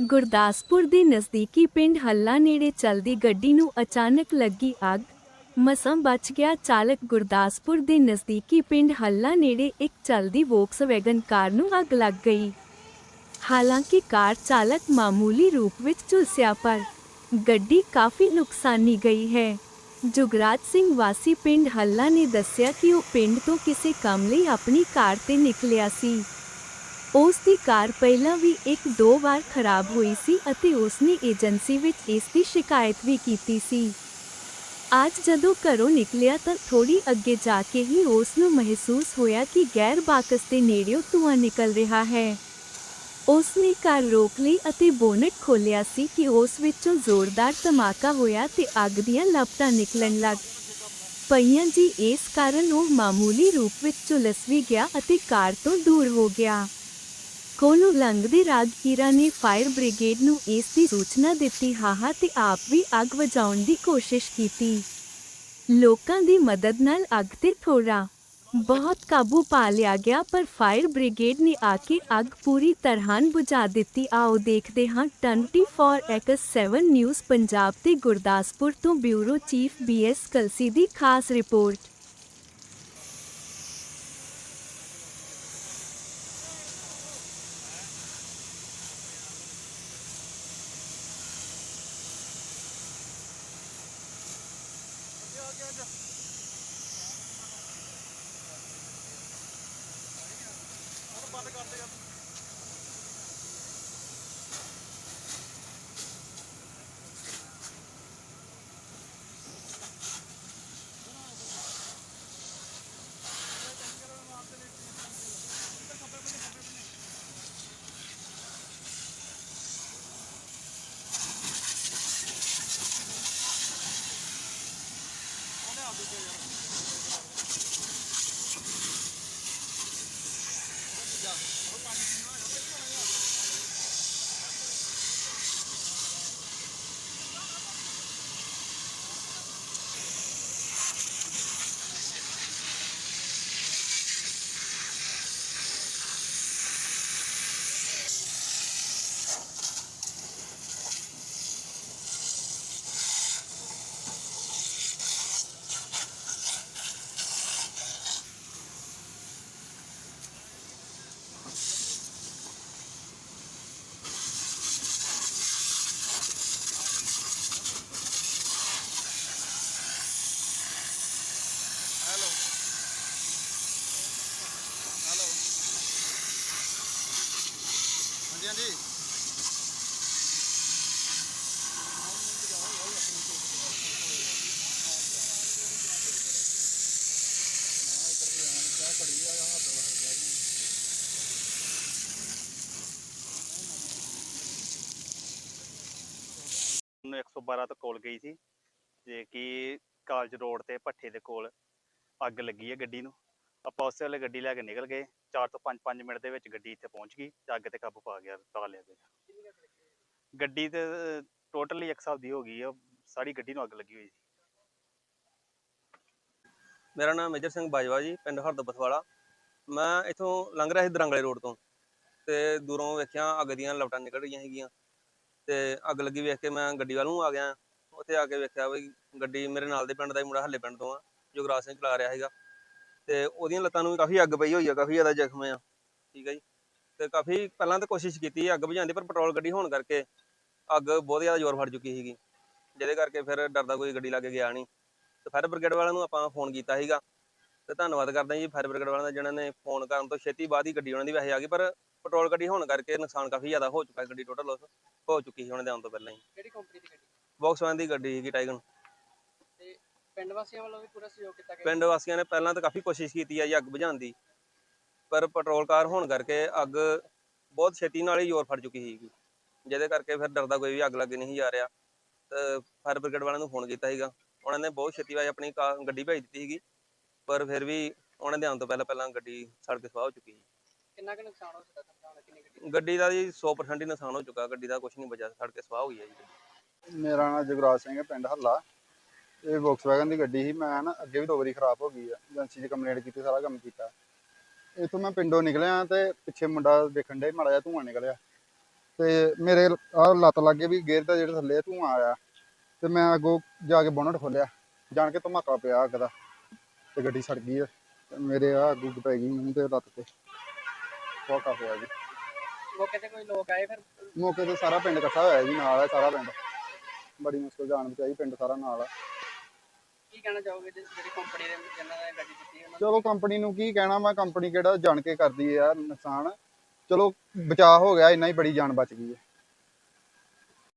ਗੁਰਦਾਸਪੁਰ ਦੇ ਨਜ਼ਦੀਕੀ ਪਿੰਡ ਹੱਲਾ ਨੇੜੇ ਚਲਦੀ ਗੱਡੀ ਨੂੰ ਅਚਾਨਕ ਲੱਗੀ ਅੱਗ। ਮਸਾਂ ਬਚ ਗਿਆ ਚਾਲਕ ਗੁਰਦਾਸਪੁਰ ਦੇ ਨਜ਼ਦੀਕੀ ਪਿੰਡ ਹੱਲਾ ਨੇੜੇ ਇੱਕ ਚਲਦੀ ਵੋਕਸਵੈਗਨ ਕਾਰ ਨੂੰ ਅੱਗ ਲੱਗ ਗਈ। ਹਾਲਾਂਕਿ ਕਾਰ ਚਾਲਕ ਮਾਮੂਲੀ ਰੂਪ ਵਿੱਚ ਝੁਲਸਿਆ, ਪਰ ਗੱਡੀ ਕਾਫੀ ਨੁਕਸਾਨੀ ਗਈ ਹੈ। ਜੁਗਰਾਜ ਸਿੰਘ ਵਾਸੀ ਪਿੰਡ ਹੱਲਾ ਨੇ ਦੱਸਿਆ ਕਿ ਉਹ ਪਿੰਡ ਤੋਂ ਕਿਸੇ ਕੰਮ ਲਈ ਆਪਣੀ ਕਾਰ ਤੇ ਨਿਕਲਿਆ ਸੀ। ਉਸ ਦੀ ਕਾਰ ਪਹਿਲਾਂ ਵੀ ਇੱਕ ਦੋ ਵਾਰ ਖਰਾਬ ਹੋਈ ਸੀ ਅਤੇ ਉਸ ਨੇ ਏਜੰਸੀ ਵਿੱਚ ਇਸ ਦੀ ਸ਼ਿਕਾਇਤ ਵੀ ਕੀਤੀ ਸੀ। ਅੱਜ ਜਦੋਂ ਘਰੋਂ ਨਿਕਲਿਆ ਤਾਂ ਥੋੜੀ ਅੱਗੇ ਜਾ ਕੇ ਹੀ ਉਸ ਨੂੰ ਮਹਿਸੂਸ ਹੋਇਆ ਕਿ ਗੈਰ ਬਾਕਸ ਦੇ ਨੇੜਿਓਂ ਧੂੰਆਂ ਨਿਕਲ ਰਿਹਾ ਹੈ। ਉਸ ਨੇ ਕਾਰ ਰੋਕ ਲਈ ਅਤੇ ਬੋਨਟ ਖੋਲ੍ਹਿਆ ਸੀ ਕਿ ਉਸ ਵਿੱਚੋਂ ਜ਼ੋਰਦਾਰ ਧਮਾਕਾ ਹੋਇਆ ਤੇ ਅੱਗ ਦੀਆਂ ਲਪਟਾਂ ਨਿਕਲਣ ਲੱਗ ਪਈਆਂ ਜੀ। ਇਸ ਕਾਰਨ ਉਹ ਮਾਮੂਲੀ ਰੂਪ ਵਿੱਚ ਝੁਲਸ ਵੀ ਗਿਆ ਅਤੇ ਕਾਰ ਤੋਂ ਦੂਰ ਹੋ ਗਿਆ। ਕੋਲੋਂ ਲੰਘਦੇ ਰਾਗੀਰਾ ਨੇ ਫਾਇਰ ਬ੍ਰਿਗੇਡ ਨੂੰ ਇਸ ਦੀ ਸੂਚਨਾ ਦਿੱਤੀ, ਹਾਹਾ, ਤੇ ਆਪ ਵੀ ਅੱਗ ਵਜਾਉਣ ਦੀ ਕੋਸ਼ਿਸ਼ ਕੀਤੀ। ਲੋਕਾਂ ਦੀ ਮਦਦ ਨਾਲ ਅੱਗ ਤੇ ਥੋੜਾ ਬਹੁਤ ਕਾਬੂ ਪਾ ਲਿਆ ਗਿਆ, ਪਰ ਫਾਇਰ ਬ੍ਰਿਗੇਡ ਨੇ ਆ ਕੇ ਅੱਗ ਪੂਰੀ ਤਰ੍ਹਾਂ ਬੁਝਾ ਦਿੱਤੀ। ਆਓ ਦੇਖਦੇ ਹਾਂ 24x7 ਨਿਊਜ਼ ਪੰਜਾਬ ਤੇ ਗੁਰਦਾਸਪੁਰ ਤੋਂ ਬਿਊਰੋ ਚੀਫ ਬੀਐਸ ਕਲਸੀ ਦੀ ਖਾਸ ਰਿਪੋਰਟ। ਹੋ ਗਿਆ ਬੰਦ ਕਰ ਯਾਰ ਹਾਂਜੀ ਹਾਂਜੀ 112 ਤੋਂ ਕੋਲ ਗਈ ਸੀ ਜੇ ਕਿ ਕਾਲਜ ਰੋਡ ਤੇ ਭੱਠੇ ਦੇ ਕੋਲ ਅੱਗ ਲੱਗੀ ਹੈ ਗੱਡੀ ਨੂੰ। ਆਪਾਂ ਉਸੇ ਵੇਲੇ ਗੱਡੀ ਲੈ ਕੇ ਨਿਕਲ ਗਏ 4 ਤੋਂ 5 5 ਮਿੰਟ ਦੇ ਵਿੱਚ ਗੱਡੀ ਇੱਥੇ ਪਹੁੰਚ ਗਈ ਤੇ ਅੱਗ ਤੇ ਕਾਬੂ ਪਾ ਗਿਆ, ਪਾ ਲਿਆ ਗਿਆ। ਗੱਡੀ ਤੇ ਟੋਟਲੀ ਇੱਕ ਹਿਸਾਬ ਦੀ ਹੋ ਗਈ ਆ, ਸਾਰੀ ਗੱਡੀ ਨੂੰ ਅੱਗ ਲੱਗੀ ਹੋਈ ਸੀ। ਮੇਰਾ ਨਾਮ ਮੇਜਰ ਸਿੰਘ ਬਾਜਵਾ ਜੀ, ਪਿੰਡ ਹਰਦਬਤ ਵਾਲਾ ਮੈਂ ਇਥੋਂ ਲੰਘ ਰਿਹਾ ਸੀ ਦਰੰਗਲੇ ਰੋਡ ਤੋਂ, ਤੇ ਦੂਰੋਂ ਵੇਖਿਆ ਅੱਗ ਦੀਆਂ ਲਪਟਾਂ ਨਿਕਲ ਰਹੀਆਂ ਹੈਗੀਆਂ ਤੇ ਅੱਗ ਲੱਗੀ ਵੇਖ ਕੇ ਮੈਂ ਗੱਡੀ ਵੱਲ ਨੂੰ ਆ ਗਿਆ। ਉੱਥੇ ਆ ਕੇ ਵੇਖਿਆ ਵੀ ਗੱਡੀ ਮੇਰੇ ਨਾਲ ਦੇ ਪਿੰਡ ਦਾ ਹੀ ਮੁੰਡਾ ਹੱਲੇ ਪਿੰਡ ਤੋਂ ਆ, ਜੁਗਰਾਜ ਸਿੰਘ ਚਲਾ ਰਿਹਾ ਸੀਗਾ। ਤੇ ਉਹਦੀਆਂ ਲੱਤਾਂ ਨੂੰ ਵੀ ਕਾਫੀ ਅੱਗ ਪਈ ਹੋਈ ਆ, ਕਾਫੀ ਜ਼ਿਆਦਾ ਜ਼ਖਮ ਆ, ਠੀਕ ਹੈ ਜੀ। ਤੇ ਕਾਫੀ ਪਹਿਲਾਂ ਤਾਂ ਕੋਸ਼ਿਸ਼ ਕੀਤੀ ਅੱਗ ਬੁਝਾਉਣ ਦੀ, ਪਰ ਪੈਟਰੋਲ ਗੱਡੀ ਹੋਣ ਕਰਕੇ ਅੱਗ ਬਹੁਤ ਜ਼ਿਆਦਾ ਜ਼ੋਰ ਫੜ ਚੁੱਕੀ ਸੀਗੀ। ਜਿਹਦੇ ਕਰਕੇ ਫਿਰ ਡਰਦਾ ਕੋਈ ਗੱਡੀ ਲਾ ਕੇ ਗਿਆ ਨਹੀਂ। ਤੇ ਫਾਇਰ ਬ੍ਰਿਗੇਡ ਵਾਲਿਆਂ ਨੂੰ ਆਪਾਂ ਫੋਨ ਕੀਤਾ ਸੀਗਾ। ਤੇ ਧੰਨਵਾਦ ਕਰਦੇ ਹਾਂ ਜੀ ਫਾਇਰ ਬ੍ਰਿਗੇਡ ਵਾਲਿਆਂ ਦਾ, ਜਿਨ੍ਹਾਂ ਨੇ ਫੋਨ ਕਰਨ ਤੋਂ ਛੇਤੀ ਬਾਅਦ ਹੀ ਗੱਡੀ ਉਹਨਾਂ ਦੀ ਵੈਸੇ ਆ ਗਈ, ਪਰ ਪੈਟਰੋਲ ਗੱਡੀ ਹੋਣ ਕਰਕੇ ਨੁਕਸਾਨ ਕਾਫੀ ਜ਼ਿਆਦਾ ਹੋ ਚੁੱਕਾ ਗੱਡੀ ਟੋਟਲ ਉਸ। ਹੋ ਚੁੱਕੀ ਸੀ ਉਹਨਾਂ ਦੇ ਆਉਣ ਤੋਂ ਪਹਿਲਾਂ ਹੀ। ਕਿਹੜੀ ਕੰਪਨੀ ਦੀ ਗੱਡੀ? ਵੌਕਸਵੈਨ ਦੀ ਗੱਡੀ ਸੀਗੀ ਟਾਈਗਨ ਤੇ ਪਿੰਡ ਵਾਸੀਆਂ ਵੱਲੋਂ ਵੀ ਪੂਰਾ ਸਹਿਯੋਗ ਕੀਤਾ ਗਿਆ? ਪਿੰਡ ਵਾਸੀਆਂ ਨੇ ਪਹਿਲਾਂ ਤਾਂ ਕਾਫੀ ਕੋਸ਼ਿਸ਼ ਕੀਤੀ ਆ ਜੀ ਅੱਗ ਬੁਝਾਉਣ ਦੀ ਪਰ ਪੈਟਰੋਲ ਕਾਰ ਹੋਣ ਕਰਕੇ ਅੱਗ ਬਹੁਤ ਛੇਤੀ ਨਾਲ ਹੀ ਜ਼ੋਰ ਫੜ ਚੁੱਕੀ ਸੀਗੀ। ਜਿਹਦੇ ਕਰਕੇ ਫਿਰ ਡਰਦਾ ਕੋਈ ਵੀ ਅੱਗ ਲੱਗੇ ਨਹੀਂ ਜਾ ਰਿਹਾ। ਤੇ ਫਾਇਰ ਬ੍ਰਿਗੇਡ ਵਾਲਿਆਂ ਨੂੰ ਫੋਨ ਕੀਤਾ ਸੀਗਾ। ਉਹਨਾਂ ਨੇ ਬਹੁਤ ਛੇਤੀ ਵਾਜ ਆਪਣੀ ਕਾ- ਗੱਡੀ ਭੇਜ ਦਿੱਤੀ ਸੀਗੀ। ਪਰ ਫਿਰ ਵੀ ਉਹਨਾਂ ਦੇ ਆਉਣ ਤੋਂ ਪਹਿਲਾਂ ਪਹਿਲਾਂ ਗੱਡੀ ਸੜ ਕੇ ਸਵਾਹ ਹੋ ਚੁੱਕੀ ਸੀ। ਕਿੰਨਾ ਕੁ ਨੁਕਸਾਨ ਹੋ ਸਕਦਾ ਸਮਝਾਉਣਾ ਕਿੰਨੀ ਗੱਡੀ ਗੱਡੀ ਦਾ ਜੀ 100% ਹੀ ਨੁਕਸਾਨ ਹੋ ਚੁੱਕਾ ਗੱਡੀ ਦਾ ਕੁਝ ਨਹੀਂ ਬਚਿਆ ਸੜ ਕੇ ਸਵਾਹ ਹੋਈ ਹੈ ਜੀ ਮੇਰਾ ਨਾਮ ਜਗਰਾਜ ਸਿੰਘ ਹੈ ਪਿੰਡ ਹੱਲਾ। ਇਹ ਵੋਕਸਵੈਗਨ ਦੀ ਗੱਡੀ ਸੀ ਮੈਂ ਨਾ ਅੱਗੇ ਵੀ ਦੋ ਵਾਰੀ ਖਰਾਬ ਹੋ ਗਈ ਆ ਏਜੰਸੀ 'ਚ ਕੰਪਲੇਂਟ ਕੀਤੀ ਸਾਰਾ ਕੰਮ ਕੀਤਾ। ਇੱਥੋਂ ਮੈਂ ਪਿੰਡੋਂ ਨਿਕਲਿਆ ਤੇ ਪਿੱਛੇ ਮੁੰਡਾ ਦੇਖਣ ਡੇ ਮਾੜਾ ਜਿਹਾ ਧੂੰਆਂ ਨਿਕਲਿਆ। ਤੇ ਮੇਰੇ ਆਹ ਲੱਤ ਲੱਗੇ ਵੀ ਗੇਅਰ ਦਾ ਜਿਹੜਾ ਥੱਲੇ ਧੂੰਆਂ ਆਇਆ ਤੇ ਮੈਂ ਅੱਗੋਂ ਜਾ ਕੇ ਬੋਨਟ ਖੋਲਿਆ ਜਾਣ ਕੇ ਧਮਾਕਾ ਪਿਆ ਅੱਗ ਦਾ ਤੇ ਗੱਡੀ ਸੜ ਗਈ ਆ ਤੇ ਮੇਰੇ ਆ ਅੱਗ ਪੈ ਗਈ ਮੂੰਹ ਤੇ ਲੱਤ ਤੇ। ਬਹੁਤ ਕਾਫੀ ਆ ਜੀ। ਮੌਕੇ ਤੇ ਕੋਈ ਲੋਕ ਆਏ ਫਿਰ? ਮੌਕੇ ਤੇ ਸਾਰਾ ਪਿੰਡ ਇਕੱਠਾ ਹੋਇਆ ਜੀ ਨਾਲ ਹੈ ਸਾਰਾ ਪਿੰਡ। ਬੜੀ ਮੁਸ਼ਕਲ ਜਾਣ ਬਚਾਈ ਪਿੰਡ ਸਾਰਾ ਨਾਲ ਆ ਕੀ ਕਹਿਣਾ ਚਾਹੋਗੇ ਜਿ- ਜਿਹੜੀ ਕੰਪਨੀ ਦੇ ਜਿਨ੍ਹਾਂ ਨੇ ਗੱਡੀ ਦਿੱਤੀ ਉਹਨਾਂ ਚਲੋ ਕੰਪਨੀ ਨੂੰ ਕੀ ਕਹਿਣਾ ਮੈਂ ਕੰਪਨੀ ਕਿਹੜਾ ਜਾਣ ਕੇ ਕਰਦੀ ਹੈ ਯਾਰ ਨੁਕਸਾਨ। ਚਲੋ ਬਚਾਅ ਹੋ ਗਿਆ ਇੰਨਾ ਹੀ ਬੜੀ ਜਾਨ ਬਚ ਗਈ ਹੈ।